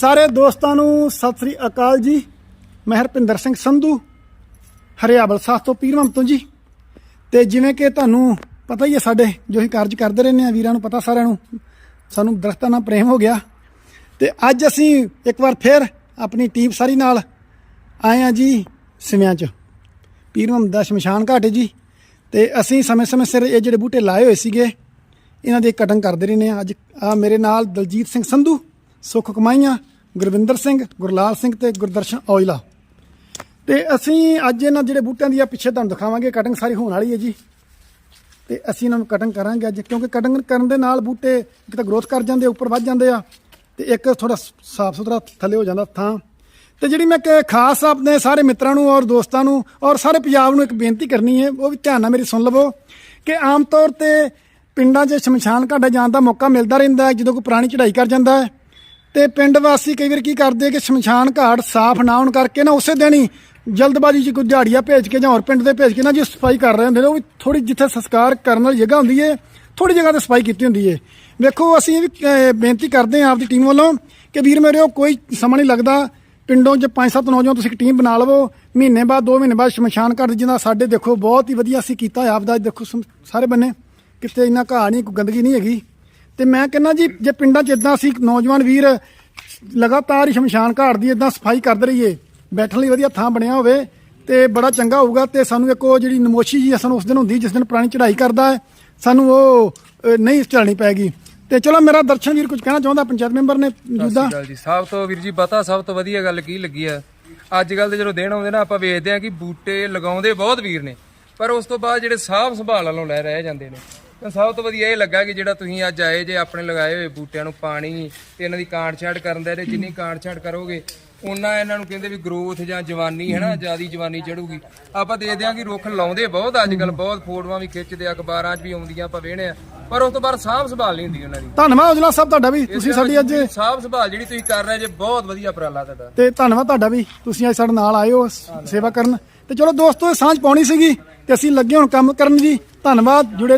ਸਾਰੇ ਦੋਸਤਾਂ ਨੂੰ ਸਤਿ ਸ੍ਰੀ ਅਕਾਲ ਜੀ। ਮੈਂ ਹਰਪਿੰਦਰ ਸਿੰਘ ਸੰਧੂ ਹਰਿਆਵਲ ਸਾਥ ਤੋਂ ਪੀਰਵਮ ਤੋਂ ਜੀ। ਤੇ ਜਿਵੇਂ ਕਿ ਤੁਹਾਨੂੰ ਪਤਾ ਹੀ ਹੈ ਸਾਡੇ ਜੋ ਅਸੀਂ ਕਾਰਜ ਕਰਦੇ ਰਹਿੰਦੇ ਆ ਵੀਰਾਂ ਨੂੰ ਪਤਾ ਸਾਰਿਆਂ ਨੂੰ, ਸਾਨੂੰ ਦਰਖਤਾਂ ਨਾਲ ਪ੍ਰੇਮ ਹੋ ਗਿਆ। ਤੇ ਅੱਜ ਅਸੀਂ ਇੱਕ ਵਾਰ ਫੇਰ ਆਪਣੀ ਟੀਮ ਸਾਰੀ ਨਾਲ ਆਏ ਆ ਜੀ ਸਿਵਿਆਂ 'ਚ। ਪੀਰਵਮ ਦਾ ਸ਼ਮਸ਼ਾਨ ਘਾਟ ਜੀ। ਤੇ ਅਸੀਂ ਸਮੇਂ-ਸਮੇਂ ਸਿਰ ਇਹ ਜਿਹੜੇ ਬੂਟੇ ਲਾਏ ਹੋਏ ਸੀਗੇ, ਇਹਨਾਂ ਦੀ ਕਟਿੰਗ ਕਰਦੇ ਰਹਿੰਦੇ ਆ ਅੱਜ ਆ ਮੇਰੇ ਨਾਲ ਦਲਜੀਤ ਸਿੰਘ ਸੰਧੂ, ਸੁੱਖ ਕਮਾਈਆਂ ਗੁਰਵਿੰਦਰ ਸਿੰਘ, ਗੁਰਲਾਲ ਸਿੰਘ ਤੇ ਗੁਰਦਰਸ਼ਨ ਔਜਲਾ। ਤੇ ਅਸੀਂ ਅੱਜ ਇਹਨਾਂ ਜਿਹੜੇ ਬੂਟਿਆਂ ਦੀ ਆ ਪਿੱਛੇ ਤੁਹਾਨੂੰ ਦਿਖਾਵਾਂਗੇ ਕਟਿੰਗ ਸਾਰੀ ਹੋਣ ਵਾਲੀ ਹੈ ਜੀ। ਤੇ ਅਸੀਂ ਇਹਨਾਂ ਨੂੰ ਕਟਿੰਗ ਕਰਾਂਗੇ ਅੱਜ, ਕਿਉਂਕਿ ਕਟਿੰਗ ਕਰਨ ਦੇ ਨਾਲ ਬੂਟੇ ਇੱਕ ਤਾਂ ਗਰੋਥ ਕਰ ਜਾਂਦੇ ਉੱਪਰ ਵੱਧ ਜਾਂਦੇ ਆ, ਤੇ ਇੱਕ ਥੋੜਾ ਸਾਫ਼ ਸੁਥਰਾ ਥੱਲੇ ਹੋ ਜਾਂਦਾ ਥਾਂ। ਤੇ ਜਿਹੜੀ ਮੈਂ ਕਿ ਖਾਸ ਆਪਣੇ ਸਾਰੇ ਮਿੱਤਰਾਂ ਨੂੰ ਔਰ ਦੋਸਤਾਂ ਨੂੰ ਔਰ ਸਾਰੇ ਪੰਜਾਬ ਨੂੰ ਇੱਕ ਬੇਨਤੀ ਕਰਨੀ ਹੈ, ਉਹ ਵੀ ਧਿਆਨ ਨਾਲ ਮੇਰੀ ਸੁਣ ਲਵੋ ਕਿ ਆਮ ਤੌਰ ਤੇ ਪਿੰਡਾਂ 'ਚ ਸ਼ਮਸ਼ਾਨ ਘਾਟਾ ਜਾਣ ਦਾ ਮੌਕਾ ਮਿਲਦਾ ਰਹਿੰਦਾ ਹੈ, ਜਦੋਂ ਕੋਈ ਪੁਰਾਣੀ ਚੜ੍ਹਾਈ ਕਰ ਜਾਂਦਾ ਹੈ। ਤੇ ਪਿੰਡ ਵਾਸੀ ਕਈ ਵਾਰ ਕੀ ਕਰਦੇ ਕਿ ਸ਼ਮਸ਼ਾਨ ਘਾਟ ਸਾਫ਼ ਨਾ ਹੋਣ ਕਰਕੇ ਨਾ ਉਸੇ ਦਿਨ ਹੀ ਜਲਦਬਾਜ਼ੀ 'ਚ ਕੋਈ ਦਿਹਾੜੀਆ ਭੇਜ ਕੇ ਜਾਂ ਹੋਰ ਪਿੰਡ ਦੇ ਭੇਜ ਕੇ ਨਾ ਜੀ ਸਫ਼ਾਈ ਕਰ ਰਹੇ ਹੁੰਦੇ ਨੇ, ਉਹ ਵੀ ਥੋੜੀ ਜਿੱਥੇ ਸੰਸਕਾਰ ਕਰਨ ਵਾਲੀ ਜਗ੍ਹਾ ਹੁੰਦੀ ਏ ਥੋੜੀ ਜਗ੍ਹਾ ਤੇ ਸਫ਼ਾਈ ਕੀਤੀ ਹੁੰਦੀ ਏ। ਵੇਖੋ, ਅਸੀਂ ਇਹ ਵੀ ਬੇਨਤੀ ਕਰਦੇ ਹਾਂ ਆਪਦੀ ਟੀਮ ਵੱਲੋਂ ਕਿ ਵੀਰ ਮੇਰਿਓ ਕੋਈ ਸਮਾਂ ਨਹੀਂ ਲੱਗਦਾ ਪਿੰਡੋਂ 'ਚ ਪੰਜ ਸੱਤ ਨੌਜਵਾਨ ਤੁਸੀਂ ਇੱਕ ਟੀਮ ਬਣਾ ਲਵੋ। ਮਹੀਨੇ ਬਾਅਦ, ਦੋ ਮਹੀਨੇ ਬਾਅਦ ਸ਼ਮਸ਼ਾਨ ਘਾਟ ਜਿਹਦਾ ਸਾਡੇ ਦੇਖੋ ਬਹੁਤ ਹੀ ਵਧੀਆ ਅਸੀਂ ਕੀਤਾ ਆਪ ਦਾ ਦੇਖੋ ਸਮ- ਸਾਰੇ ਬੰਨੇ ਕਿਤੇ ਇੰਨਾ ਘਾਹ ਨਹੀਂ, ਕੋਈ ਗੰਦਗੀ ਨਹੀਂ ਹੈਗੀ। ਤੇ ਮੈਂ ਕਹਿੰਦਾ ਜੀ ਜੇ ਪਿੰਡਾਂ 'ਚ ਇਦਾਂ ਅਸੀਂ ਨੌਜਵਾਨ ਵੀਰ ਲਗਾਤਾਰ ਹੀ ਸ਼ਮਸ਼ਾਨ ਘਾਟ ਦੀ ਇਦਾਂ ਸਫ਼ਾਈ ਕਰਦੇ ਰਹੀਏ ਬੈਠਣ ਲਈ ਵਧੀਆ ਥਾਂ ਬਣਿਆ ਹੋਵੇ ਤੇ ਬੜਾ ਚੰਗਾ ਹੋਊਗਾ ਤੇ ਸਾਨੂੰ ਇੱਕ ਉਹ ਜਿਹੜੀ ਨਮੋਸ਼ੀ ਜੀ ਸਾਨੂੰ ਉਸ ਦਿਨ ਹੁੰਦੀ ਜਿਸ ਦਿਨ ਪੁਰਾਣੀ ਚੜ੍ਹਾਈ ਕਰਦਾ ਹੈ ਸਾਨੂੰ ਉਹ ਨਹੀਂ ਚੜ੍ਹਨੀ ਪੈਗੀ। ਤੇ ਚਲੋ ਮੇਰਾ ਦਰਸ਼ਨ ਵੀਰ ਕੁਝ ਕਹਿਣਾ ਚਾਹੁੰਦਾ ਪੰਚਾਇਤ ਮੈਂਬਰ ਨੇ ਮੌਜੂਦਾ ਗੱਲ ਜੀ। ਸਭ ਤੋਂ ਵੀਰ ਜੀ ਪਤਾ ਸਭ ਤੋਂ ਵਧੀਆ ਗੱਲ ਕੀ ਲੱਗੀ ਆ? ਅੱਜ ਕੱਲ ਦੇ ਜਦੋਂ ਦਿਨ ਆਉਂਦੇ ਨਾ ਆਪਾਂ ਵੇਖਦੇ ਆ ਕਿ ਬੂਟੇ ਲਗਾਉਂਦੇ ਬਹੁਤ ਵੀਰ ਨੇ ਪਰ ਉਸ ਤੋਂ ਬਾਅਦ ਜਿਹੜੇ ਸਾਫ਼ ਸੰਭਾਲ ਵਾਲੋਂ ਲੈ ਰਹਿ ਜਾਂਦੇ ਨੇ। ਤਾਂ ਸਭ ਤੋਂ ਵਧੀਆ ਇਹ ਲੱਗਾ ਕਿ ਜਿਹੜਾ ਤੁਸੀਂ ਅੱਜ ਆਏ ਜੇ ਆਪਣੇ ਲਗਾਏ ਹੋਏ ਬੂਟਿਆਂ ਨੂੰ ਪਾਣੀ ਤੇ ਇਹਨਾਂ ਦੀ ਕਾਂਟ-ਛਾਂਟ ਕਰਨ ਦਾ ਜਿੰਨੀ ਕਾਂਟ-ਛਾਂਟ ਕਰੋਗੇ ਉਹਨਾਂ ਇਹਨਾਂ ਨੂੰ ਕਹਿੰਦੇ ਵੀ ਗਰੋਥ ਜਾਂ ਜਵਾਨੀ ਹੈ ਨਾ ਜਿਆਦੀ ਜਵਾਨੀ ਚੜੂਗੀ। ਆਪਾਂ ਦੇਖਦੇ ਆ ਕਿ ਰੁੱਖ ਲਾਉਂਦੇ ਬਹੁਤ ਅੱਜ ਕੱਲ ਬਹੁਤ ਫੋਟੋਆਂ ਵੀ ਖਿੱਚਦੇ ਆ ਅਖਬਾਰਾਂ 'ਚ ਵੀ ਆਉਂਦੀਆਂ ਆਪਾਂ ਵੇਹਣੇ ਆ। ਪਰ ਉਸ ਤੋਂ ਬਾਅਦ ਸਾਫ਼ ਸੰਭਾਲ ਨਹੀਂ ਹੁੰਦੀ ਉਹਨਾਂ ਦੀ। ਧੰਨਵਾਦ ਉਜਲਾ ਸਾਹਿਬ ਤੁਹਾਡਾ ਵੀ ਤੁਸੀਂ ਸਾਡੀ ਅੱਜ ਸਾਫ਼ ਸੰਭਾਲ ਜਿਹੜੀ ਤੁਸੀਂ ਕਰ ਰਹੇ ਜੇ ਬਹੁਤ ਵਧੀਆ ਉਪਰਾਲਾ ਤੁਹਾਡਾ। ਤੇ ਧੰਨਵਾਦ ਤੁਹਾਡਾ ਵੀ ਤੁਸੀਂ ਅੱਜ ਸਾਡੇ ਨਾਲ ਆਏ ਹੋ ਸੇਵਾ ਕਰਨ। ਤੇ ਚਲੋ ਦੋਸਤੋ ਇਹ ਸਾਂਝ ਪਾਉਣੀ ਸੀਗੀ ਤੇ ਅਸੀਂ ਲੱਗੇ ਹੁਣ ਕੰਮ ਕਰਨ ਜੀ। ਧੰਨਵਾਦ ਜੁੜੇ